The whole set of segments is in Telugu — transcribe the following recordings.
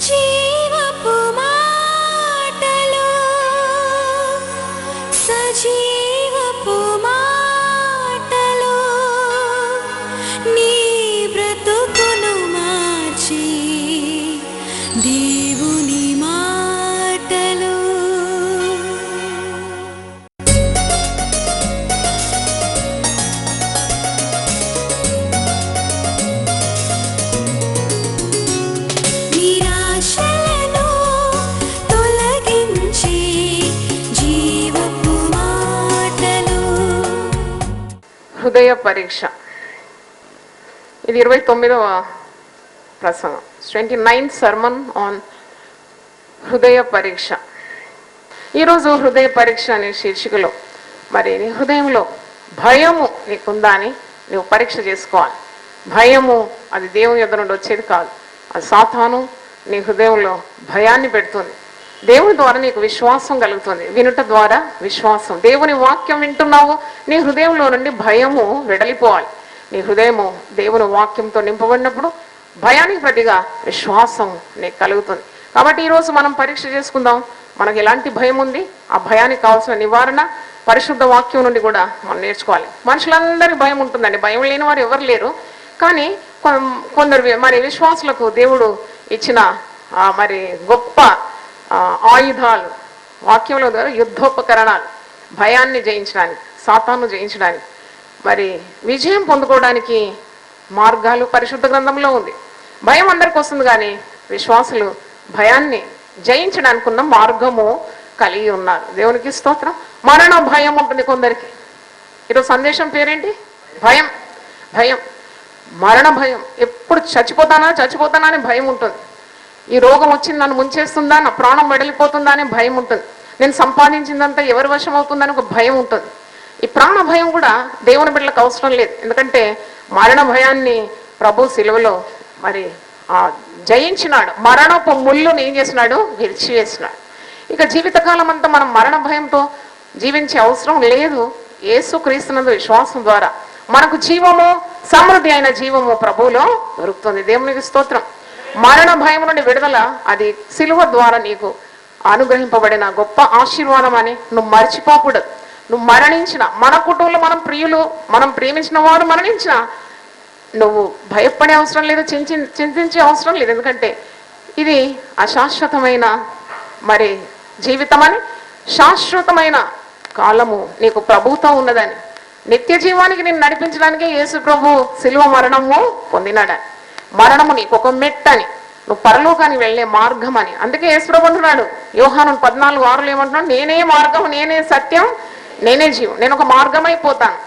今 హృదయ పరీక్ష. ఇది ఇరవై తొమ్మిదవ ప్రసంగం. ట్వంటీ నైన్త్ సర్మన్ ఆన్ హృదయ పరీక్ష. ఈరోజు హృదయ పరీక్ష అనే శీర్షికలో మరి నీ హృదయంలో భయము నీకుందా అని నువ్వు పరీక్ష చేసుకోవాలి. భయము అది దేవుని యొద్ద నుండి వచ్చేది కాదు. అది సాతాను నీ హృదయంలో భయాన్ని పెడుతుంది. దేవుని ద్వారా నీకు విశ్వాసం కలుగుతుంది. వినుట ద్వారా విశ్వాసం. దేవుని వాక్యం వింటున్నావు నీ హృదయంలో నుండి భయము వెడలిపోవాలి. నీ హృదయము దేవుని వాక్యంతో నింపబడినప్పుడు భయానికి ప్రతిగా విశ్వాసం నీకు కలుగుతుంది. కాబట్టి ఈరోజు మనం పరీక్ష చేసుకుందాం. మనకు ఎలాంటి భయం ఉంది? ఆ భయానికి కావాల్సిన నివారణ పరిశుద్ధ వాక్యం నుండి కూడా మనం నేర్చుకోవాలి. మనుషులందరికీ భయం ఉంటుందండి. భయం లేని వారు ఎవరు లేరు. కానీ కొం- కొందరు మరి విశ్వాసులకు దేవుడు ఇచ్చిన మరి గొప్ప ఆయుధాలు వాక్యంలో ద్వారా యుద్ధోపకరణాలు భయాన్ని జయించడానికి సాతాను జయించడానికి. మరి విజయం పొందుకోవడానికి మార్గాలు పరిశుద్ధ గ్రంథంలో ఉంది. భయం అందరికి వస్తుంది కానీ విశ్వాసులు భయాన్ని జయించడానికి ఉన్న మార్గము కలిగి ఉన్నారు. దేవునికి స్తోత్రం. మరణ భయం ఉంటుంది కొందరికి. ఈరోజు సందేశం పేరేంటి? భయం. భయం. మరణ భయం. ఎప్పుడు చచ్చిపోతానా చచ్చిపోతానా అని భయం ఉంటుంది. ఈ రోగం వచ్చింది నన్ను ముంచేస్తుందా? నా ప్రాణం వెడలిపోతుందా అనే భయం ఉంటుంది. నేను సంపాదించిందంతా ఎవరి వశం అవుతుందని ఒక భయం ఉంటుంది. ఈ ప్రాణ భయం కూడా దేవుని బిడ్డలకు అవసరం లేదు. ఎందుకంటే మరణ భయాన్ని ప్రభు సిలువలో మరి ఆ జయించినాడు. మరణపు ముళ్ళుని ఏం చేసినాడు? విరిచివేసినాడు. ఇక జీవితకాలం అంతా మనం మరణ భయంతో జీవించే అవసరం లేదు. ఏసు క్రీస్తునందు విశ్వాసం ద్వారా మనకు జీవము సమృద్ధి అయిన జీవము ప్రభువులో దొరుకుతుంది. దేవునికి స్తోత్రం. మరణ భయం నుండి విడుదల అది సిలువ ద్వారా నీకు అనుగ్రహింపబడిన గొప్ప ఆశీర్వాదం అని నువ్వు మర్చిపోకూడదు. నువ్వు మరణించిన మన కుటుంబంలో మనం ప్రియులు మనం ప్రేమించిన వారు మరణించిన నువ్వు భయపడే అవసరం లేదు చించి చింతించే అవసరం లేదు. ఎందుకంటే ఇది అశాశ్వతమైన మరి జీవితం అని శాశ్వతమైన కాలము నీకు ప్రభుత్వం ఉన్నదని నిత్య జీవానికి నేను నడిపించడానికి యేసు ప్రభు శిలువ మరణము పొందినాడని. మరణము నీకు ఒక మెట్టని. నువ్వు పరలోకానికి వెళ్ళే మార్గం అని అందుకే యేసు అంటున్నాడు. యోహాను పద్నాలుగు ఆరులు ఏమంటున్నాడు? నేనే మార్గం నేనే సత్యం నేనే జీవం. నేను ఒక మార్గమైపోతాను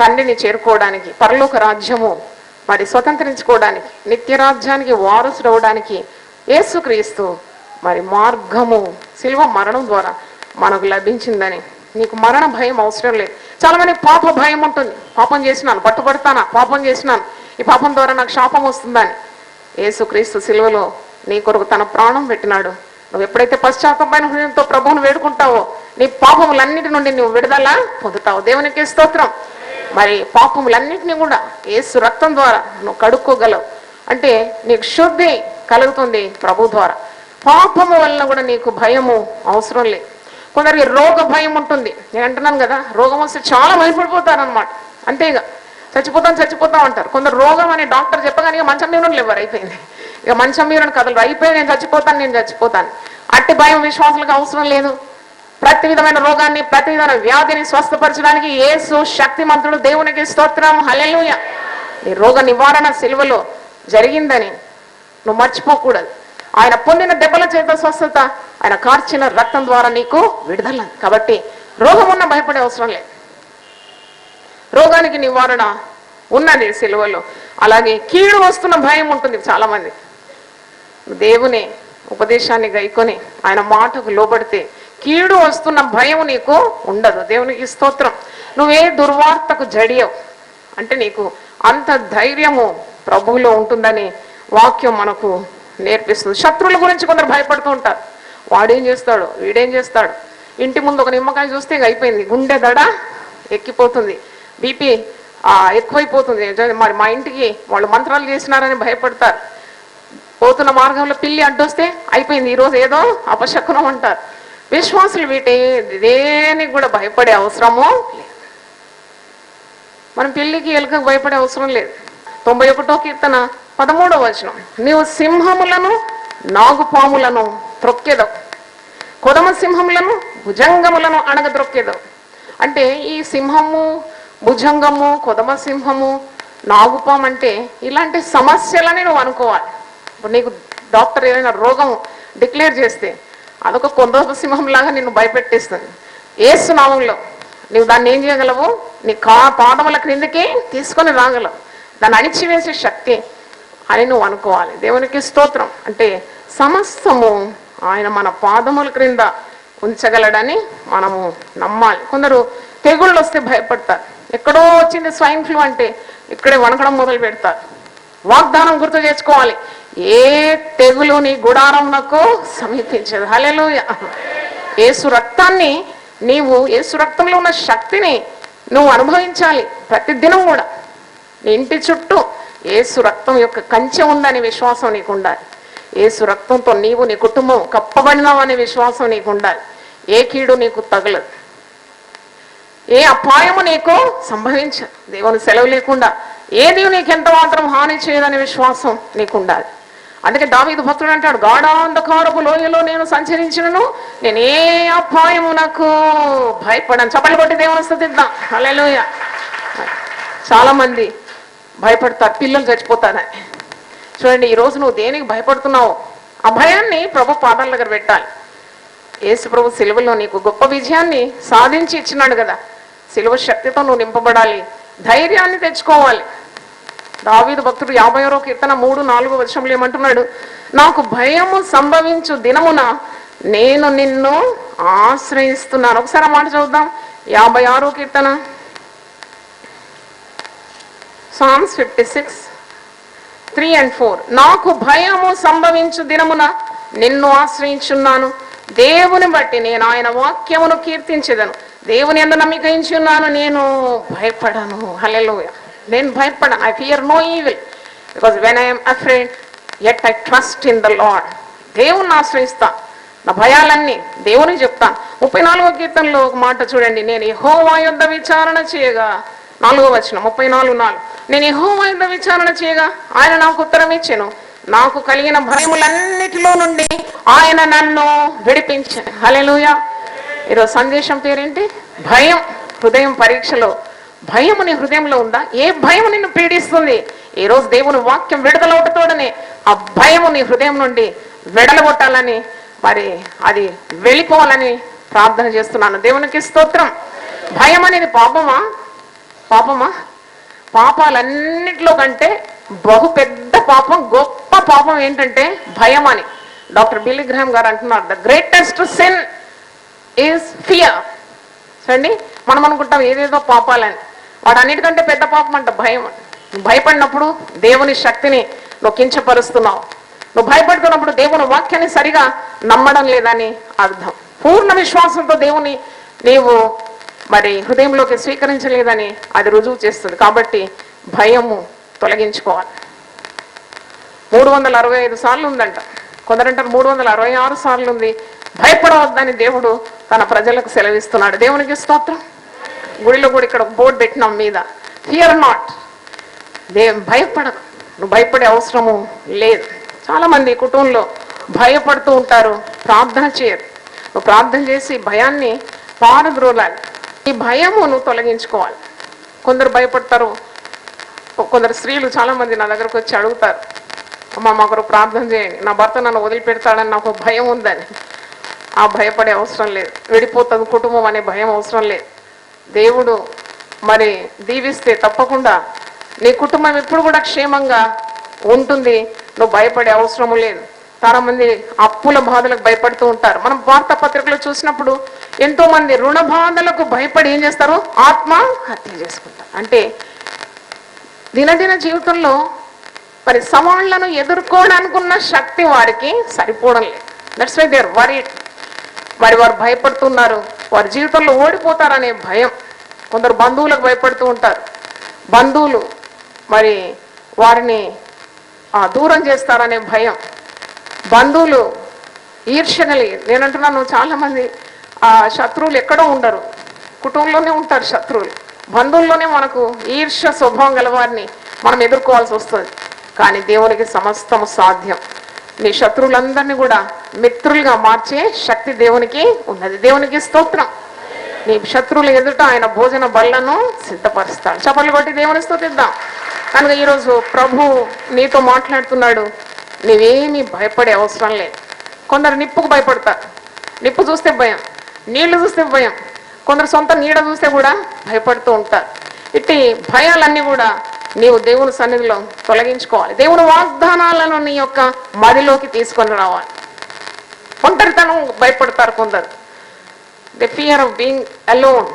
తండ్రిని చేరుకోవడానికి పరలోక రాజ్యము మరి స్వతంత్రించుకోవడానికి నిత్య రాజ్యానికి వారసుడవడానికి యేసుక్రీస్తు మరి మార్గము శిల్వ మరణం ద్వారా మనకు లభించిందని. నీకు మరణ భయం అవసరం లేదు. చాలా మంది పాప భయం ఉంటుంది. పాపం చేసినాను పట్టుబడతానా? పాపం చేసినాను. ఈ పాపం ద్వారా నాకు శాపం వస్తుందని. యేసుక్రీస్తు సిలువలో నీ కొరకు తన ప్రాణం పెట్టినాడు. నువ్వు ఎప్పుడైతే పశ్చాత్తాపమైన హృదయంతో ప్రభువును వేడుకుంటావో నీ పాపములన్నిటి నుండి నువ్వు విడుదల పొందుతావు. దేవునికి స్తోత్రం. మరి పాపములన్నిటిని కూడా ఏసు రక్తం ద్వారా నువ్వు కడుక్కోగలవు. అంటే నీకు శుద్ధి కలుగుతుంది ప్రభు ద్వారా. పాపము వలన కూడా నీకు భయము అవసరం లేదు. కొందరికి రోగ భయం ఉంటుంది. నేను అంటున్నాను కదా రోగం వస్తే చాలా భయపడిపోతారు అనమాట అంతేగా. చచ్చిపోతాం చచ్చిపోతాం అంటారు. కొందరు రోగం అని డాక్టర్ చెప్పగానే ఇక మంచం మీద లేవారు అయిపోయింది. ఇక మంచం మీద కథలు అయిపోయి నేను చచ్చిపోతాను నేను చచ్చిపోతాను. అట్టి భయం విశ్వాసులకు అవసరం లేదు. ప్రతి విధమైన రోగాన్ని ప్రతి విధమైన వ్యాధిని స్వస్థపరచడానికి యేసు శక్తిమంతుడు దేవునికి స్తోత్రం. హలెలుయ నీ రోగ నివారణ సిలువలో జరిగిందని నువ్వు మర్చిపోకూడదు. ఆయన పొందిన దెబ్బల చేత స్వస్థత ఆయన కార్చిన రక్తం ద్వారా నీకు విడుదల. కాబట్టి రోగం ఉన్న భయపడే అవసరం లేదు. రోగానికి నివారణ ఉన్నది సిలువలో. అలాగే కీడు వస్తున్న భయం ఉంటుంది చాలా మంది దేవుని ఉపదేశాన్ని గైకొని ఆయన మాటకు లోబడితే కీడు వస్తున్న భయం నీకు ఉండదు. దేవునికి స్తోత్రం. నువ్వే దుర్వార్తకు జడియవు. అంటే నీకు అంత ధైర్యము ప్రభువులో ఉంటుందని వాక్యం మనకు నేర్పిస్తుంది. శత్రువుల గురించి కొందరు భయపడుతూ ఉంటారు. వాడేం చేస్తాడు? వీడేం చేస్తాడు? ఇంటి ముందు ఒక నిమ్మకాయ చూస్తే అయిపోయింది. గుండె దడ ఎక్కిపోతుంది. బీపీ ఎక్కువైపోతుంది. మరి మా ఇంటికి వాళ్ళు మంత్రాలు చేసినారని భయపడతారు. పోతున్న మార్గంలో పిల్లి అడ్డొస్తే అయిపోయింది. ఈరోజు ఏదో అపశకునం అంటారు. విశ్వాసులు వీటి దేనికి కూడా భయపడే అవసరము లేదు. మనం పిల్లికి ఎలుకకు భయపడే అవసరం లేదు. తొంభై ఒకటో కీర్తన పదమూడో వచనం. నీవు సింహములను నాగుపాములను త్రొక్కేదవు. కొదమ సింహములను భుజంగములను అణగ త్రొక్కేదవు. అంటే ఈ సింహము భుజంగము కొదమ సింహము అంటే ఇలాంటి సమస్యలని నువ్వు అనుకోవాలి. ఇప్పుడు నీకు డాక్టర్ ఏదైనా రోగం డిక్లేర్ చేస్తే అదొక కొందసింహం లాగా నిన్ను భయపెట్టేస్తుంది. ఏసునామంలో నువ్వు దాన్ని ఏం చేయగలవు? నీ కా పాదముల క్రిందికి తీసుకొని రాగలవు. దాన్ని అణిచివేసే శక్తి అని నువ్వు అనుకోవాలి. దేవునికి స్తోత్రం. అంటే సమస్తము ఆయన మన పాదముల క్రింద ఉంచగలడని మనము నమ్మాలి. కొందరు తెగుళ్ళు వస్తే భయపడతారు ఎక్కడో వచ్చింది స్వైన్ ఫ్లూ అంటే ఇక్కడే వణకడం మొదలు పెడతారు వాగ్దానం గుర్తు చేసుకోవాలి. ఏ తెగులు నీ గుడారంకు సమీపించదు. హల్లెలూయా. ఏసు రక్తాన్ని నీవు ఏసు రక్తంలో ఉన్న శక్తిని నువ్వు అనుభవించాలి ప్రతిదినం కూడా. నీ ఇంటి చుట్టూ ఏసు రక్తం యొక్క కంచె ఉందనే విశ్వాసం నీకు ఉండాలి ఏసు రక్తంతో నీవు నీ కుటుంబం కప్పబడినావు అనే విశ్వాసం నీకు ఉండాలి ఏ కీడు నీకు తగలదు. ఏ అపాయము నీకు సంభవించ దేవుని సెలవు లేకుండా ఏది నీకు ఎంత మాత్రం హాని చేయదనే విశ్వాసం నీకు ఉండాలి అందుకే దావీదు భక్తుడు అంటాడు గాఢాంధకారపు లోయలో నేను సంచరించినను నేను ఏ అపాయము నాకు భయపడను. చప్పట్లు కొట్టి దేవుని స్థుతిద్దాం. అలెలుయ చాలా మంది భయపడతారు పిల్లలు చచ్చిపోతారని. చూడండి ఈ రోజు నువ్వు దేనికి భయపడుతున్నావు? ఆ భయాన్ని ప్రభు పాదాల దగ్గర పెట్టాలి. యేసు ప్రభు సెలవులో నీకు గొప్ప విజయాన్ని సాధించి ఇచ్చినాడు కదా. సిలువ శక్తితో నువ్వు నింపబడాలి. ధైర్యాన్ని తెచ్చుకోవాలి. దావీదు భక్తుడు యాభై ఆరో కీర్తన మూడు నాలుగు వర్షంలో ఏమంటున్నాడు? నాకు భయము సంభవించు దినమున నేను నిన్ను ఆశ్రయిస్తున్నాను. ఒకసారి మాట చూద్దాం యాభై ఆరో కీర్తన. Psalms fifty six three and four నాకు భయము సంభవించు దినమున నిన్ను ఆశ్రయించున్నాను. దేవుని బట్టి నేను ఆయన వాక్యమును కీర్తించేదను. దేవుని ఎందు నమ్మికయించి ఉన్నాను నేను భయపడను. హల్లెలూయ నేను భయపడను I fear no evil because when I'm afraid at I trust in the Lord దేవుణ్ణి ఆశ్రయిస్తా నా భయాలన్నీ దేవునికి చెప్తాను. ముప్పై నాలుగో కీర్తనలో ఒక మాట చూడండి. నేను యహోవా యుద్ధ విచారణ చేయగా నాలుగో వచ్చిన ముప్పై నాలుగు నాలుగు. నేను యహోవా యుద్ధ విచారణ చేయగా ఆయన నాకు ఉత్తరం ఇచ్చాను. నాకు కలిగిన భయములన్నిటిలో నుండి ఆయన నన్ను విడిపించాను హలెలుయా ఈరోజు సందేశం పేరేంటి? భయం. హృదయం పరీక్షలో భయము నీ హృదయంలో ఉందా? ఏ భయం నిన్ను పీడిస్తుంది? ఈ రోజు దేవుని వాక్యం విడుదలవుతతోడనే ఆ భయము నీ హృదయం నుండి వెడలగొట్టాలని మరి అది వెళ్ళిపోవాలని ప్రార్థన చేస్తున్నాను. దేవునికి స్తోత్రం. భయం అనేది పాపమా? పాపమా? పాపాలన్నిటిలో కంటే బహు పెద్ద పాపం గొప్ప పాపం ఏంటంటే భయం అని. డాక్టర్ బిల్లీ గ్రహం గారు అంటున్నారు the greatest sin is fear చూడండి మనం అనుకుంటాం ఏదేదో పాపాలని. వాడు అన్నిటికంటే పెద్ద పాపం అంట భయం. భయపడినప్పుడు దేవుని శక్తిని నువ్వు కించపరుస్తున్నావు. నువ్వు భయపడుతున్నప్పుడు దేవుని వాక్యాన్ని సరిగా నమ్మడం లేదని అర్థం. పూర్ణ విశ్వాసంతో దేవుని నీవు మరి హృదయంలోకి స్వీకరించలేదని అది రుజువు చేస్తుంది. కాబట్టి భయము తొలగించుకోవాలి. మూడు వందల అరవై ఐదు సార్లు ఉందంట. కొందరంటారు మూడు వందల అరవై ఆరు సార్లు ఉంది. భయపడవద్దని దేవుడు తన ప్రజలకు సెలవిస్తున్నాడు. దేవునికి స్తోత్రం. గుడిలో కూడా ఇక్కడ బోర్డు పెట్టినాం మీద ఫియర్ నాట్ దే భయపడదు నువ్వు భయపడే అవసరము లేదు. చాలా మంది కుటుంబంలో భయపడుతూ ఉంటారు. ప్రార్థన చేయరు. నువ్వు ప్రార్థన చేసి భయాన్ని పారద్రోలాలి. ఈ భయము నువ్వు తొలగించుకోవాలి. కొందరు భయపడతారు. కొందరు స్త్రీలు చాలా మంది నా దగ్గరకు వచ్చి అడుగుతారు. అమ్మ మాకు ప్రార్థన చేయండి. నా భర్త నన్ను వదిలిపెడతాడని నాకు భయం ఉందని. ఆ భయపడే అవసరం లేదు. విడిపోతుంది కుటుంబం అనే భయం అవసరం లేదు. దేవుడు మరి దీవిస్తే తప్పకుండా నీ కుటుంబం ఎప్పుడు కూడా క్షేమంగా ఉంటుంది. నువ్వు భయపడే అవసరము లేదు. చాలామంది అప్పుల బాధలకు భయపడుతూ ఉంటారు. మనం వార్తాపత్రికలో చూసినప్పుడు ఎంతో మంది రుణ బాధలకు భయపడి ఏం చేస్తారు? ఆత్మ హత్య చేసుకుంటారు. అంటే దినదిన జీవితంలో మరి సవాళ్ళను ఎదుర్కోవడానికి ఉన్న శక్తి వారికి సరిపోవడం లేదు. దట్స్ వై దేర్ వరీడ్ మరి వారు భయపడుతున్నారు. వారి జీవితంలో ఓడిపోతారనే భయం. కొందరు బంధువులకు భయపడుతూ ఉంటారు. బంధువులు మరి వారిని దూరం చేస్తారనే భయం. బంధువులు ఈర్ష్య కలిగి నేనంటున్నాను చాలామంది ఆ శత్రువులు ఎక్కడో ఉండరు. కుటుంబంలోనే ఉంటారు శత్రువులు. బంధువుల్లోనే మనకు ఈర్ష్య స్వభావం గలవారిని మనం ఎదుర్కోవాల్సి వస్తుంది. కానీ దేవునికి సమస్తము సాధ్యం. నీ శత్రువులందరినీ కూడా మిత్రులుగా మార్చే శక్తి దేవునికి ఉన్నది. దేవునికి స్తోత్రం. నీ శత్రువుల ఎదుట ఆయన భోజన బళ్ళను సిద్ధపరుస్తాడు. చపలు కొట్టి దేవుని స్తుతిద్దాం కనుక ఈరోజు ప్రభు నీతో మాట్లాడుతున్నాడు. నీవేమీ భయపడే అవసరం లేదు. కొందరు నిప్పుకు భయపడతారు. నిప్పు చూస్తే భయం నీళ్ళు చూస్తే భయం. కొందరు సొంత నీడ చూస్తే కూడా భయపడుతూ ఉంటారు. ఇట్టి భయాలన్నీ కూడా నీవు దేవుని సన్నిధిలో తొలగించుకోవాలి. దేవుని వాగ్దానాలను నీ యొక్క మదిలోకి తీసుకొని రావాలి. ఒంటరితనం భయపడతారు కొందరు. The fear of being alone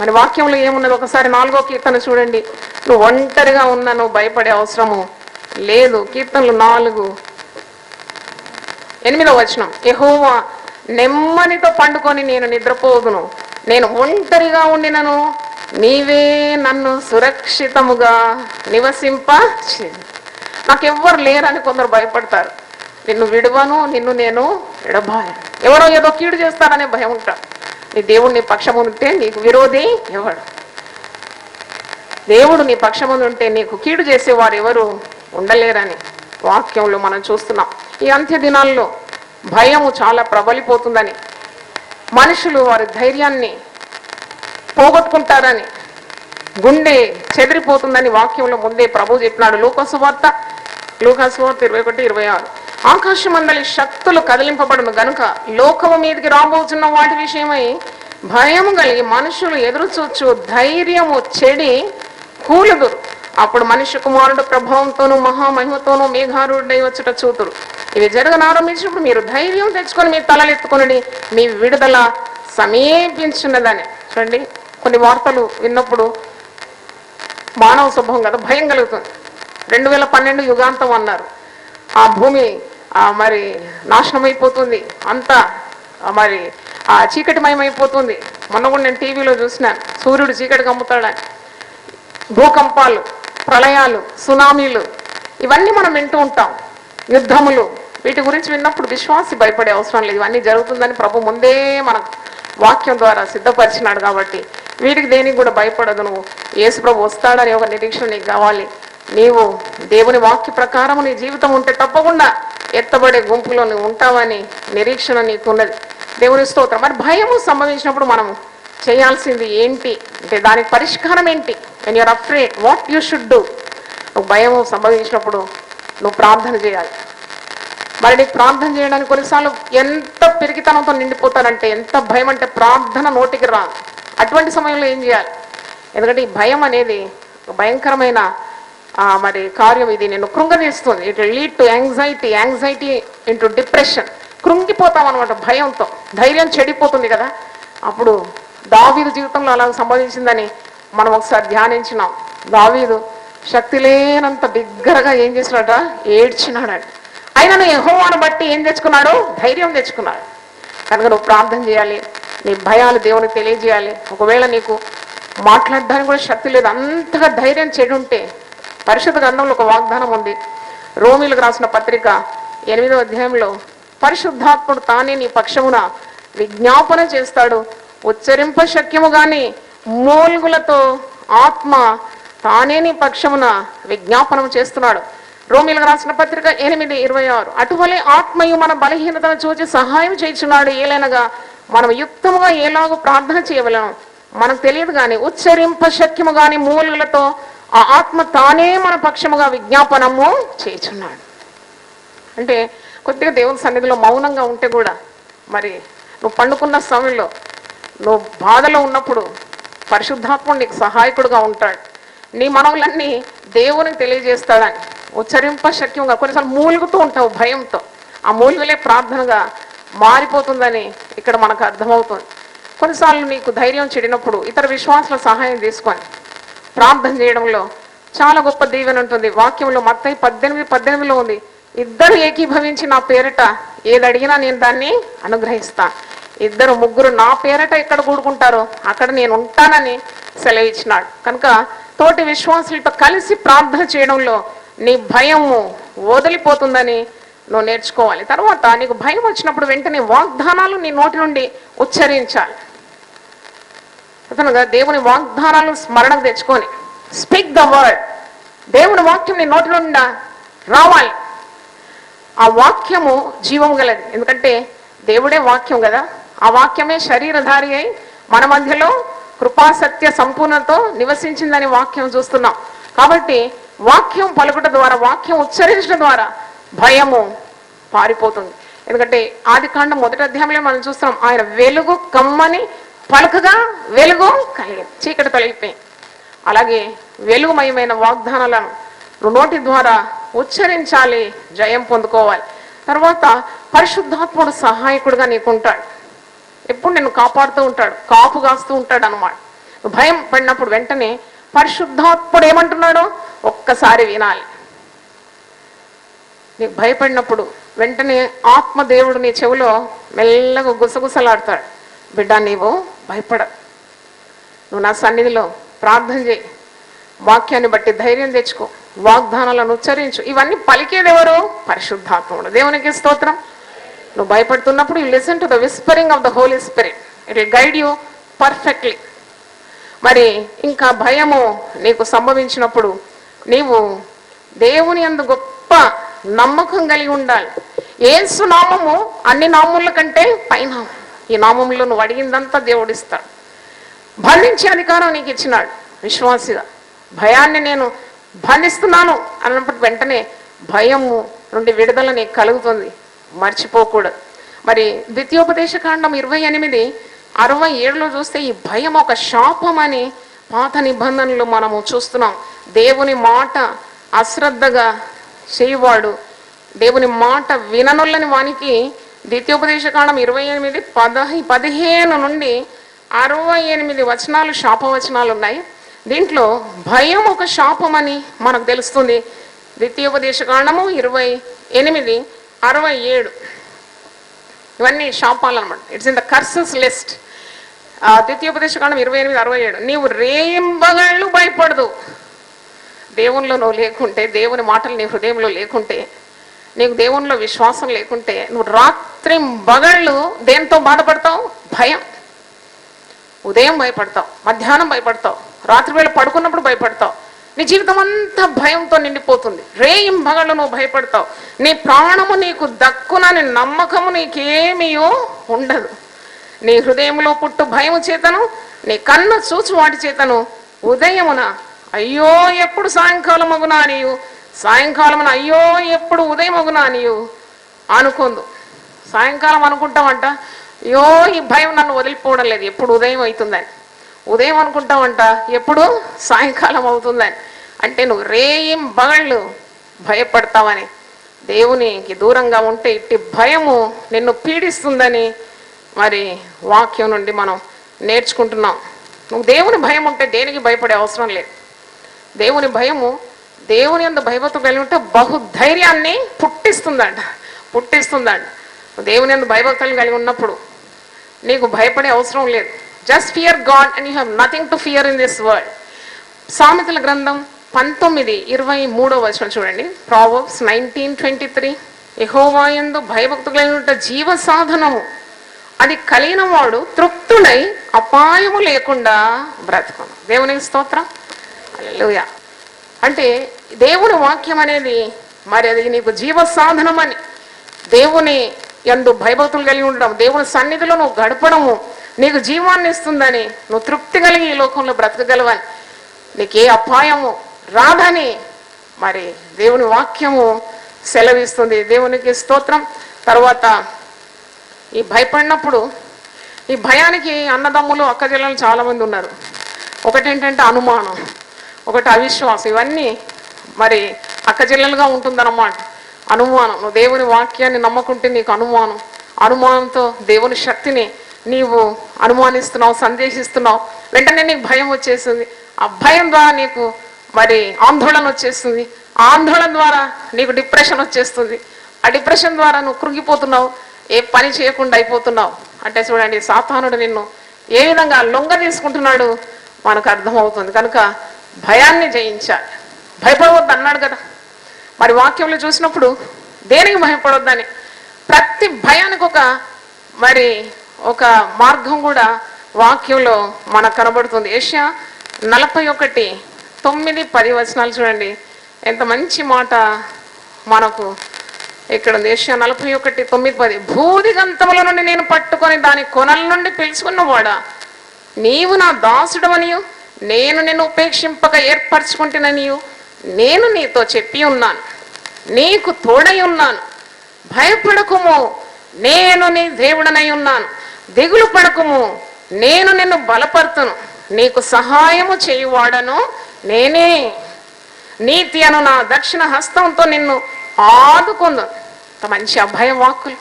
మరి వాక్యంలో ఏమున్నది? ఒకసారి నాలుగో కీర్తన చూడండి. నువ్వు ఒంటరిగా ఉన్నా నువ్వు భయపడే అవసరము లేదు. కీర్తనలు నాలుగు ఎనిమిదో వచనం. ఎహోవా నెమ్మదితో పండుకొని నేను నిద్రపోదును. నేను ఒంటరిగా ఉండినను. నీవే నన్ను సురక్షితముగా నివసింప నాకెవ్వరు లేరని కొందరు భయపడతారు. నిన్ను విడవను నిన్ను నేను విడబాయను. ఎవరో ఏదో కీడు చేస్తారనే భయం ఉంటాడు నీ దేవుడు నీ పక్షము ఉంటే నీకు విరోధి ఎవడు? దేవుడు నీ పక్షముందు ఉంటే నీకు కీడు చేసేవారు ఎవరు ఉండలేరని వాక్యంలో మనం చూస్తున్నాం. ఈ అంత్య దినాల్లో భయము చాలా ప్రబలిపోతుందని. మనుషులు వారి ధైర్యాన్ని పోగొట్టుకుంటారని గుండె చెదిరిపోతుందని వాక్యంలో ముందే ప్రభు చెప్పినాడు. లోకసువార్త వార్త ఇరవై ఒకటి ఇరవై ఆరు. ఆకాశమందలి శక్తులు కదిలింపబడును గనుక లోకము మీదకి రాబోతున్న వాటి విషయమై భయము కలిగి మనుషులు ఎదురు చూచు ధైర్యము చెడి కూలుదురు. అప్పుడు మనిషి కుమారుడు ప్రభావంతోనూ మహామహిమతోనూ మేఘారుడై వచ్చుట చూతురు. ఇవి జరగను ఆరంభించినప్పుడు మీరు ధైర్యం తెచ్చుకొని మీ తలలెత్తుకొని మీ విడుదల సమీపించున్నదని. చూడండి. కొన్ని వార్తలు విన్నప్పుడు మానవ స్వభావం కదా భయం కలుగుతుంది. రెండు వేల పన్నెండు యుగాంతం అన్నారు. ఆ భూమి ఆ మరి నాశనం అయిపోతుంది అంతా మరి ఆ చీకటిమయమైపోతుంది. మొన్న కూడా నేను టీవీలో చూసినాను సూర్యుడు చీకటి కమ్ముతాడని. భూకంపాలు ప్రళయాలు సునామీలు ఇవన్నీ మనం వింటూ ఉంటాం. యుద్ధములు వీటి గురించి విన్నప్పుడు విశ్వాసి భయపడే అవసరం లేదు. ఇవన్నీ జరుగుతుందని ప్రభు ముందే మనకు వాక్యం ద్వారా సిద్ధపరిచినాడు కాబట్టి. వీటికి దేనికి కూడా భయపడదు నువ్వు. యేసుప్రభు వస్తాడని ఒక నిరీక్షణ నీకు కావాలి. నీవు దేవుని వాక్య ప్రకారము నీ జీవితం ఉంటే తప్పకుండా ఎత్తబడే గుంపులో నువ్వు ఉంటావని నిరీక్షణ నీకున్నది. దేవుని స్తోత్రం. మరి భయము సంభవించినప్పుడు మనము చేయాల్సింది ఏంటి? అంటే దానికి పరిష్కారం ఏంటి? When you're afraid what you should do నువ్వు భయం సంభవించినప్పుడు నువ్వు ప్రార్థన చేయాలి. మరి నీకు ప్రార్థన చేయడానికి కొన్నిసార్లు ఎంత పిరికితనంతో నిండిపోతానంటే ఎంత భయం అంటే ప్రార్థన నోటికి రాదు. అటువంటి సమయంలో ఏం చేయాలి? ఎందుకంటే ఈ భయం అనేది భయంకరమైన మరి కార్యం ఇది. నేను కృంగదీస్తుంది it lead to anxiety anxiety into depression కృంగిపోతాం అనమాట భయంతో. ధైర్యం చెడిపోతుంది కదా. అప్పుడు దావీదు జీవితంలో అలా సంభవించిందని మనం ఒకసారి ధ్యానించినాం. దావీదు శక్తి లేనంత బిగ్గరగా ఏం చేసినాడ ఏడ్చినాడట. అయినను యహోవాను బట్టి ఏం తెచ్చుకున్నాడు? ధైర్యం తెచ్చుకున్నాడు. కనుక నువ్వు ప్రార్థన చేయాలి. నీ భయాలు దేవునికి తెలియజేయాలి. ఒకవేళ నీకు మాట్లాడడానికి కూడా శక్తి లేదు అంతగా ధైర్యం చెడు ఉంటే పరిశుద్ధ గ్రంథంలో ఒక వాగ్దానం ఉంది. రోమిలకు రాసిన పత్రిక ఎనిమిదో అధ్యాయంలో పరిశుద్ధాత్ముడు తానే నీ పక్షమున విజ్ఞాపన చేస్తాడు. ఉచ్చరింప శక్యము గాని మూల్గులతో ఆత్మ తానే నీ పక్షమున విజ్ఞాపనం చేస్తున్నాడు. రోమిలకు రాసిన పత్రిక ఎనిమిది ఇరవై ఆరు అటువలే ఆత్మయు మన బలహీనతను చూచి సహాయం చేస్తున్నాడు ఏలైనగా మనం యుక్తముగా ఎలాగో ప్రార్థన చేయగలం మనకు తెలియదు కానీ ఉచ్చరింప శక్యము గాని మూలలతో ఆ ఆత్మ తానే మన పక్షముగా విజ్ఞాపనము చేస్తున్నాడు అంటే కొద్దిగా దేవుని సన్నిధిలో మౌనంగా ఉంటే కూడా మరి నువ్వు పండుకున్న సమయంలో నువ్వు బాధలో ఉన్నప్పుడు పరిశుద్ధాత్ముడు నీకు సహాయకుడుగా ఉంటాడు. నీ మనవులన్నీ దేవునికి తెలియజేస్తాడని ఉచ్చరింప శక్యంగా కొన్నిసార్లు మూలుగుతూ ఉంటావు భయంతో. ఆ మూలుగులే ప్రార్థనగా మారిపోతుందని ఇక్కడ మనకు అర్థమవుతుంది. కొన్నిసార్లు నీకు ధైర్యం చెడినప్పుడు ఇతర విశ్వాసుల సహాయం తీసుకొని ప్రార్థన చేయడంలో చాలా గొప్ప దీవెన ఉంటుంది. వాక్యంలో మత్తయి పద్దెనిమిది పద్దెనిమిదిలో ఉంది. ఇద్దరు ఏకీభవించి నా పేరిట ఏది అడిగినా నేను దాన్ని అనుగ్రహిస్తా. ఇద్దరు ముగ్గురు నా పేరట ఎక్కడ కూడుకుంటారో అక్కడ నేను ఉంటానని సెలవిచ్చినాడు. కనుక తోటి విశ్వాసులతో కలిసి ప్రార్థన చేయడంలో నీ భయము వదిలిపోతుందని నువ్వు నేర్చుకోవాలి. తర్వాత నీకు భయం వచ్చినప్పుడు వెంటనే వాగ్దానాలు నీ నోటి నుండి ఉచ్చరించాలి. అతనుగా దేవుని వాగ్దానాలను స్మరణకు తెచ్చుకొని స్పీక్ ద వర్డ్ దేవుని వాక్యం నీ నోటి నుండి రావాలి. ఆ వాక్యము జీవం గలది. ఎందుకంటే దేవుడే వాక్యం కదా. ఆ వాక్యమే శరీరధారి అయి మన మధ్యలో కృపాసత్య సంపూర్ణతో నివసించిందని వాక్యం చూస్తున్నాం. కాబట్టి వాక్యం పలుకుట ద్వారా వాక్యం ఉచ్చరించడం ద్వారా భయము పారిపోతుంది. ఎందుకంటే ఆది కాండ మొదటి అధ్యాయంలో మనం చూస్తున్నాం ఆయన వెలుగు కమ్మని పలుకగా వెలుగు కలిగి చీకటి తొలగిపోయింది. అలాగే వెలుగుమయమైన వాగ్దానాలను నోటి ద్వారా ఉచ్చరించాలి జయం పొందుకోవాలి. తర్వాత పరిశుద్ధాత్ముడు సహాయకుడుగా నీకుంటాడు. ఎప్పుడు నిన్ను కాపాడుతూ ఉంటాడు కాపు కాస్తూ ఉంటాడు అనమాట భయం పడినప్పుడు వెంటనే పరిశుద్ధాత్ముడు ఏమంటున్నాడో ఒక్కసారి వినాలి. నీకు భయపడినప్పుడు వెంటనే ఆత్మదేవుడు నీ చెవిలో మెల్లగా గుసగుసలాడతాడు. బిడ్డ నీవు భయపడ. నువ్వు నా సన్నిధిలో ప్రార్థన చేయి. వాక్యాన్ని బట్టి ధైర్యం తెచ్చుకో. వాగ్దానాలను ఉచ్చరించు. ఇవన్నీ పలికేది ఎవరు పరిశుద్ధాత్ముడు. దేవునికి స్తోత్రం. నువ్వు భయపడుతున్నప్పుడు you listen to the whispering of the holy spirit it will guide you perfectly మరి ఇంకా భయము నీకు సంభవించినప్పుడు నీవు దేవుని అందు గొప్ప నమ్మకం కలిగి ఉండాలి. ఏసు నామము అన్ని నామముల కంటే పైన. ఈ నామంలో నువ్వు అడిగిందంతా దేవుడిస్తాడు బంధించే అధికారం నీకు ఇచ్చినాడు విశ్వాసిగా. భయాన్ని నేను బంధిస్తున్నాను అన్నప్పుడు వెంటనే భయము నుండి విడుదల నీకు కలుగుతుంది. మర్చిపోకూడదు. మరి ద్వితీయోపదేశ కాండం ఇరవై ఎనిమిది అరవై ఏడులో చూస్తే ఈ భయం ఒక శాపం అని పాత నిబంధనలు మనము చూస్తున్నాం. దేవుని మాట అశ్రద్ధగా చేయువాడు. దేవుని మాట విననుల్లని వానికి ద్వితీయోపదేశకాండం ఇరవై ఎనిమిది పదహి పదిహేను నుండి అరవై ఎనిమిది వచనాలు శాపవచనాలు ఉన్నాయి దీంట్లో భయం ఒక శాపం అని మనకు తెలుస్తుంది. ద్వితీయోపదేశ కాండము ఇరవై ఎనిమిది అరవై ఏడు. ఇవన్నీ శాపాలు అనమాట it's in the curses list ద్వితీయోపదేశకాండం ఇరవై ఎనిమిది అరవై ఏడు. నీవు రేయింబగళ్ళు భయపడదు. దేవునిలో నువ్వు లేకుంటే దేవుని మాటలు నీ హృదయంలో లేకుంటే నీకు దేవునిలో విశ్వాసం లేకుంటే నువ్వు రాత్రి బగళ్ళు దేంతో బాధపడతావు? భయం. ఉదయం భయపడతావు మధ్యాహ్నం భయపడతావు రాత్రి వేళ పడుకున్నప్పుడు భయపడతావు. నీ జీవితం అంతా భయంతో నిండిపోతుంది. రేయం బగళ్ళు నువ్వు భయపడతావు. నీ ప్రాణము నీకు దక్కునని నమ్మకము నీకేమీయో ఉండదు. నీ హృదయంలో పుట్టు భయము చేతను నీ కన్ను చూచు వాటి చేతను ఉదయమున అయ్యో ఎప్పుడు సాయంకాలం అగునా నీయు సాయంకాలమున అయ్యో ఎప్పుడు ఉదయం అగునా నీయు అనుకుందు. సాయంకాలం అనుకుంటామంట అయ్యో ఈ భయం నన్ను వదిలిపోవడం లేదు ఎప్పుడు ఉదయం అవుతుందని. ఉదయం అనుకుంటామంట ఎప్పుడు సాయంకాలం అవుతుందని. అంటే నువ్వు రేయం బగళ్ళు భయపడతావని. దేవునికి దూరంగా ఉంటే ఇట్టి భయము నిన్ను పీడిస్తుందని మరి వాక్యం నుండి మనం నేర్చుకుంటున్నాం. నువ్వు దేవుని భయం ఉంటే దేనికి భయపడే అవసరం లేదు. దేవుని భయము దేవుని అందు భయభక్తి కలిగి ఉంటే బహుధైర్యాన్ని పుట్టిస్తుందంట పుట్టిస్తుందంట. దేవుని అందు భయభక్తులు కలిగి ఉన్నప్పుడు నీకు భయపడే అవసరం లేదు. Just fear God and you have nothing to fear in this world సామెతల గ్రంథం పంతొమ్మిది ఇరవై మూడో వచనం చూడండి. ప్రావర్బ్స్ నైన్టీన్ ట్వంటీ త్రీ యహోవాయందు భయభక్తులు కలిగి ఉంటే జీవ సాధనము. అది కలిగిన వాడు తృప్తుడై అపాయము లేకుండా బ్రతకను. దేవునికి స్తోత్రం. హల్లెలూయా అంటే దేవుని వాక్యం అనేది మరి అది నీకు జీవ సాధనం అని దేవుని ఎందు భయభక్తులు కలిగి ఉండడం దేవుని సన్నిధిలో నువ్వు గడపడము నీకు జీవాన్ని ఇస్తుందని నువ్వు తృప్తి కలిగి ఈ లోకంలో బ్రతకగలవని నీకు ఏ అపాయము రాదని మరి దేవుని వాక్యము సెలవిస్తుంది. దేవునికి స్తోత్రం. తర్వాత ఈ భయపడినప్పుడు ఈ భయానికి అన్నదమ్ములు అక్కజల్లలు చాలా మంది ఉన్నారు. ఒకటేంటంటే అనుమానం. ఒకటి అవిశ్వాసం ఇవన్నీ మరి అక్కజిల్లలుగా ఉంటుందన్నమాట. అనుమానం. నువ్వు దేవుని వాక్యాన్ని నమ్మకుంటే నీకు అనుమానం. అనుమానంతో దేవుని శక్తిని నీవు అనుమానిస్తున్నావు సందేశిస్తున్నావు వెంటనే నీకు భయం వచ్చేసింది. ఆ భయం ద్వారా నీకు మరి ఆందోళన వచ్చేస్తుంది ఆందోళన ద్వారా నీకు డిప్రెషన్ వచ్చేస్తుంది. ఆ డిప్రెషన్ ద్వారా నువ్వు కృంగిపోతున్నావు. ఏ పని చేయకుండా అయిపోతున్నావు. అంటే చూడండి సాతానుడు నిన్ను ఏ విధంగా లొంగ తీసుకుంటున్నాడు మనకు అర్థమవుతుంది. కనుక భయాన్ని జయించాలి. భయపడవద్దు అన్నాడు కదా. మరి వాక్యంలో చూసినప్పుడు దేనికి భయపడొద్దని? ప్రతి భయానికి ఒక మరి ఒక మార్గం కూడా వాక్యంలో మనకు కనబడుతుంది. ఏషియా నలభై ఒకటి తొమ్మిది పది వచనాలు చూడండి. ఎంత మంచి మాట మనకు ఇక్కడ ఉంది. ఏషియా నలభై ఒకటి తొమ్మిది పది. భూదిగంతముల నుండి నేను పట్టుకొని దాని కొనల నుండి పిలుచుకున్నవాడా? నీవు నా దాసుడమనియు నేను నిన్ను ఉపేక్షింపక ఏర్పరచుకుంటున్ననియు. నేను నీతో చెప్పి ఉన్నాను. నీకు తోడై ఉన్నాను. భయపడకుము. నేను నీ దేవుడనై ఉన్నాను. దిగులు పడకుము. నేను నిన్ను బలపరుతును. నీకు సహాయము చేయువాడను నేనే. నీతి అను నా దక్షిణ హస్తంతో నిన్ను ఆదుకుందు. మంచి అభయ వాక్కులు.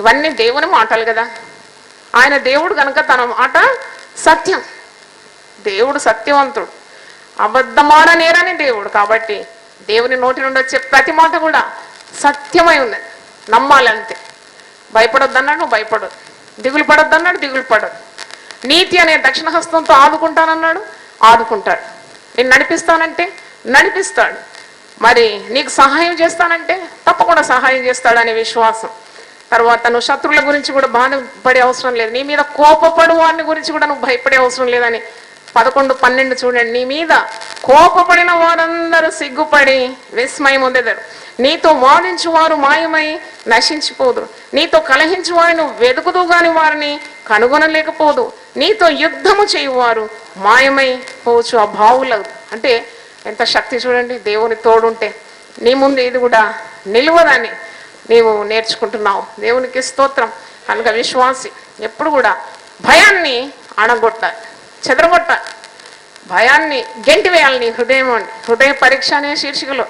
ఇవన్నీ దేవుని మాటలు కదా. ఆయన దేవుడు కనుక తన మాట సత్యం. దేవుడు సత్యవంతుడు. అబద్ధమాడ నేరని దేవుడు కాబట్టి దేవుని నోటి నుండి వచ్చే ప్రతి మాట కూడా సత్యమై ఉన్నది. నమ్మాలంతే. భయపడొద్దన్నాడు నువ్వు భయపడదు దిగులు పడొద్దన్నాడు దిగులు పడదు నీతి అనే దక్షిణ హస్తంతో ఆదుకుంటానన్నాడు ఆదుకుంటాడు. నేను నడిపిస్తానంటే నడిపిస్తాడు. మరి నీకు సహాయం చేస్తానంటే తప్పకుండా సహాయం చేస్తాడు అనే విశ్వాసం. తర్వాత నువ్వు శత్రువుల గురించి కూడా బాధపడే అవసరం లేదు. నీ మీద కోపపడు వారిని గురించి కూడా నువ్వు భయపడే అవసరం లేదని పదకొండు పన్నెండు చూడండి నీ మీద కోపపడిన వారందరూ సిగ్గుపడి విస్మయం నీతో వాదించు వారు మాయమై నశించిపోదు నీతో కలహించు వారిని వెతుకుదు గాని వారిని కనుగొనలేకపోదు. నీతో యుద్ధము చేయువారు మాయమై పోవచ్చు ఆ భావుల అంటే ఎంత శక్తి చూడండి దేవుని తోడుంటే. నీ ముందు ఇది కూడా నిలువదని నీవు నేర్చుకుంటున్నావు. దేవునికి స్తోత్రం. కనుక విశ్వాసి ఎప్పుడు కూడా భయాన్ని అణగొట్టాలి చెదరగొట్ట. భయాన్ని గెంటి వేయాలి నీ హృదయం అండి హృదయ పరీక్ష అనే శీర్షికలో.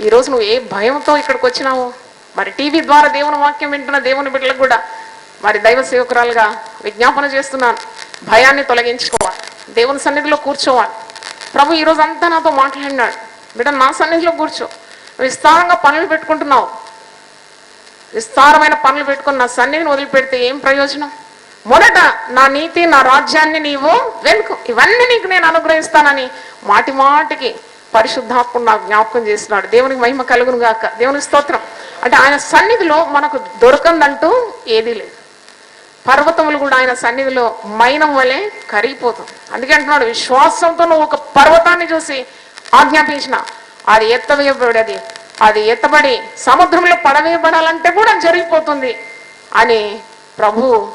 ఈరోజు నువ్వు ఏ భయంతో ఇక్కడికి వచ్చినావు? మరి టీవీ ద్వారా దేవుని వాక్యం వింటున్న దేవుని బిడ్డలకు కూడా మరి దైవ సేవకురాలుగా విజ్ఞాపన చేస్తున్నాను. భయాన్ని తొలగించుకోవాలి. దేవుని సన్నిధిలో కూర్చోవాలి. ప్రభు ఈరోజు అంతా నాతో మాట్లాడినాడు. బిడ్డ నా సన్నిధిలో కూర్చో. విస్తారంగా పనులు పెట్టుకుంటున్నావు. విస్తారమైన పనులు పెట్టుకుని నా సన్నిధిని వదిలిపెడితే ఏం ప్రయోజనం? మొదట నా నీతి నా రాజ్యాన్ని నీవు వెనుకు ఇవన్నీ నీకు నేను అనుగ్రహిస్తానని మాటి మాటికి పరిశుద్ధాత్ముడు నాకు జ్ఞాపకం చేస్తున్నాడు. దేవునికి మహిమ కలుగును గాక. దేవునికి స్తోత్రం. అంటే ఆయన సన్నిధిలో మనకు దొరకందంటూ ఏదీ లేదు. పర్వతములు కూడా ఆయన సన్నిధిలో మైనం వలె కరిగిపోతుంది. అందుకే అంటున్నాడు విశ్వాసంతో నువ్వు ఒక పర్వతాన్ని చూసి ఆజ్ఞాపించిన. అది ఎత్తవేయబడది అది ఎత్తబడి సముద్రంలో పడవేయబడాలంటే కూడా జరిగిపోతుంది అని ప్రభు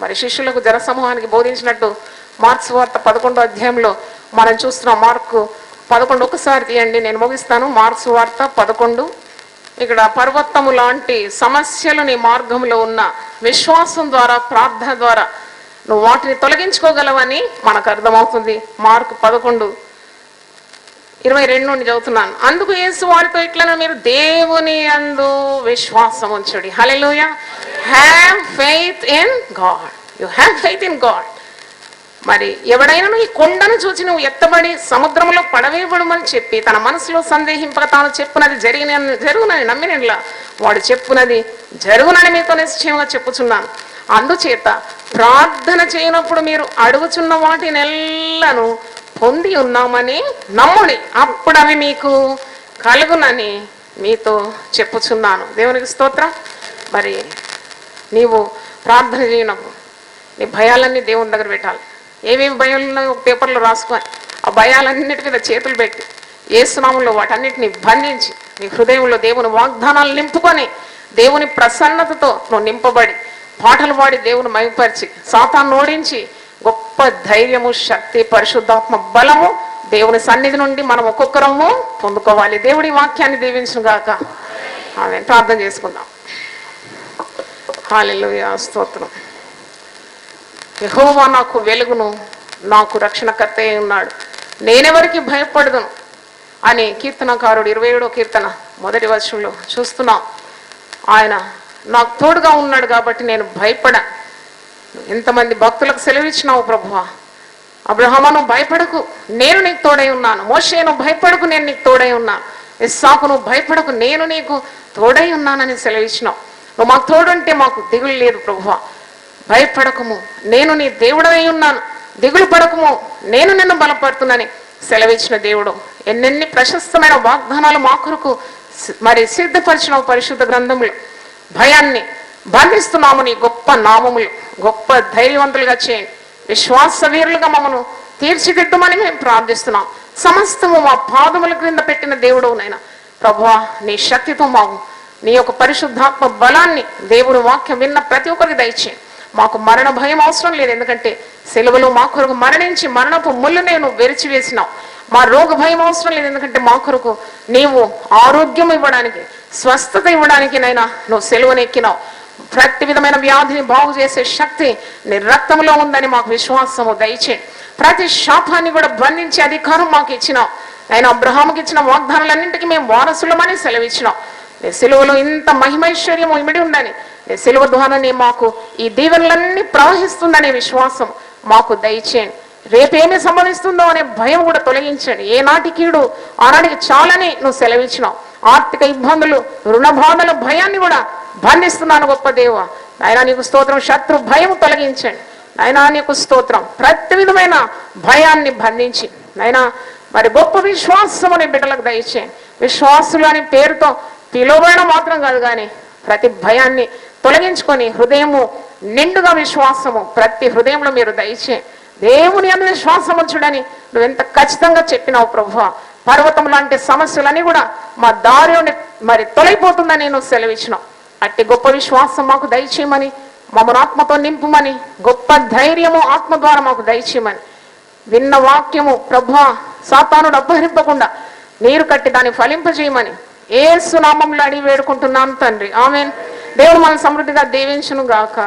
మరి శిష్యులకు జనసమూహానికి బోధించినట్టు మార్క్స్ వార్త పదకొండో అధ్యాయంలో మనం చూస్తున్నాం మార్కు పదకొండు. ఒకసారి తీయండి నేను ముగిస్తాను. మార్క్స్ వార్త పదకొండు. ఇక్కడ పర్వతము లాంటి సమస్యలు నీ మార్గంలో ఉన్న విశ్వాసం ద్వారా ప్రార్థన ద్వారా నువ్వు వాటిని తొలగించుకోగలవని మనకు అర్థమవుతుంది. మార్కు పదకొండు. ఇరవై రెండు నుండి చదువుతున్నాను. అందుకు యేసు వారితో ఇట్లనే మీరు దేవుని అందు విశ్వాసం ఉంచుడి. Hallelujah have faith in God you have faith in God మరి ఎవడైనా ఈ కొండను చూచి నువ్వు ఎత్తబడి సముద్రంలో పడవేయబడమని చెప్పి తన మనసులో సందేహింపక తాను చెప్పునది జరిగిన జరుగునని నమ్మినట్లా వాడు చెప్పునది జరుగునని మీతో నిశ్చయంగా చెప్పుచున్నాను. అందుచేత ప్రార్థన చేయనప్పుడు మీరు అడుగుచున్న వాటినెల్లను పొంది ఉన్నామని నమ్ముడి. అప్పుడు అవి మీకు కలుగునని మీతో చెప్పుచున్నాను. దేవునికి స్తోత్రం. మరి నీవు ప్రార్థన చేయనప్పుడు నీ భయాలన్నీ దేవుని దగ్గర పెట్టాలి. ఏమేమి భయాలు ఉన్నాయో ఒక పేపర్లో రాసుకొని ఆ భయాలన్నిటి మీద చేతులు పెట్టి ఏసునామంలో వాటన్నిటిని బంధించి నీ హృదయంలో దేవుని వాగ్దానాలు నింపుకొని దేవుని ప్రసన్నతతో నువ్వు నింపబడి పాటలు పాడి దేవుని మైపరిచి సాతాన్ని ఓడించి గొప్ప ధైర్యము శక్తి పరిశుద్ధాత్మ బలము దేవుని సన్నిధి నుండి మనం ఒక్కొక్కరము పొందుకోవాలి. దేవుడి వాక్యాన్ని దీవించును గాక ఆమె ప్రార్థన చేసుకుందాం. హాలెలూయా స్తోత్రం. యహోవా నాకు వెలుగును నాకు రక్షణకర్త అయి ఉన్నాడు. నేనెవరికి భయపడదును? అని కీర్తనకారుడు ఇరవై ఏడో కీర్తన మొదటి వర్షంలో చూస్తున్నాం. ఆయన నాకు తోడుగా ఉన్నాడు కాబట్టి నేను భయపడ ఇంతమంది భక్తులకు సెలవిచ్చినావు ప్రభువా అబ్రహమను నువ్వు భయపడకు నేను నీకు తోడై ఉన్నాను. మోషేను భయపడకు నేను నీకు తోడై ఉన్నాను ఇస్సాకు నువ్వు భయపడకు నేను నీకు తోడై ఉన్నానని సెలవిచ్చినావు. నువ్వు మాకు తోడుంటే మాకు దిగులు లేదు ప్రభువా భయపడకము నేను నీ దేవుడై ఉన్నాను. దిగులు పడకము నేను నిన్ను బలపడుతున్నానని సెలవిచ్చిన దేవుడు. ఎన్నెన్ని ప్రశస్తమైన వాగ్దానాలు మా కొరకు మరి సిద్ధపరిచిన పరిశుద్ధ గ్రంథములు. భయాన్ని బంధిస్తున్నాము నీ గొప్ప నామములు గొప్ప ధైర్యవంతులుగా చేయండి విశ్వాస వీరులుగా మమ్మను తీర్చిదిద్దమని మేము ప్రార్థిస్తున్నాం. సమస్తము మా పాదముల క్రింద పెట్టిన దేవుడు నైనా ప్రభువా నీ శక్తితో మాకు నీ యొక్క పరిశుద్ధాత్మ బలాన్ని దేవుని వాక్యం విన్న ప్రతి ఒక్కరికి దయచేయండి మాకు మరణ భయం అవసరం లేదు ఎందుకంటే సెలవులు మా కొరకు మరణించి మరణపు ముళ్ళు నేను వెరిచి వేసినావు మా రోగ భయం అవసరం లేదు ఎందుకంటే మా కొరకు నీవు ఆరోగ్యం ఇవ్వడానికి స్వస్థత ఇవ్వడానికి నైనా నువ్వు సెలవునెక్కినావు. ప్రతి విధమైన వ్యాధిని బాగు చేసే శక్తి నీ రక్తంలో ఉందని మాకు విశ్వాసము. దయచే ప్రతి శాపాన్ని కూడా బంధించే అధికారం మాకు ఇచ్చినావు. ఆయన అబ్రహాంకి ఇచ్చిన వాగ్దానాలన్నింటికి మేము వారసులమని సెలవిచ్చినాం నీ సిలువలో ఇంత మహిమైశ్వర్యము ఇమిడి ఉందని నీ సిలువ ద్వారానే మాకు ఈ దీవెనలన్నీ ప్రవహిస్తుందనే విశ్వాసం మాకు దయచేయండి రేపేమి సంభవిస్తుందో అనే భయం కూడా తొలగించండి. ఏనాటి కీడు ఆనాటికి చాలని నువ్వు సెలవిచ్చినావు. ఆర్థిక ఇబ్బందులు రుణ బాధల భయాన్ని కూడా బంధిస్తున్నాను గొప్ప దేవ. ఆయన నీకు స్తోత్రం శత్రు భయం తొలగించండి. నాయనా నీకు స్తోత్రం. ప్రతి విధమైన భయాన్ని బంధించి నాయనా మరి గొప్ప విశ్వాసము అనే బిడ్డలకు దయచేయండి. విశ్వాసులు అనే పేరుతో పిలువడం మాత్రం కాదు కానీ ప్రతి భయాన్ని తొలగించుకొని హృదయము నిండుగా విశ్వాసము ప్రతి హృదయంలో మీరు దయచే దేవుని అందు విశ్వాసం ఉంచుడని నువ్వు ఎంత ఖచ్చితంగా చెప్పినావు ప్రభు పర్వతం లాంటి సమస్యలన్నీ కూడా మా దారి నుండి మరి తొలగిపోతుందని నువ్వు సెలవిచ్చినావు అట్టి గొప్ప విశ్వాసం మాకు దయచేయమని మమ్మల్ని ఆత్మతో నింపుమని గొప్ప ధైర్యము ఆత్మ ద్వారా మాకు దయచేయమని. విన్న వాక్యము ప్రభు సాతానుడు అపహరింపకుండా నీరు కట్టి దాన్ని ఫలింపజేయమని. ఏ సునామంలో అడిగి వేడుకుంటున్నాను తండ్రి. ఆమెన్. దేవుడు మన సమృద్ధిగా దీవించును గాక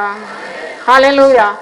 హాలెలూయా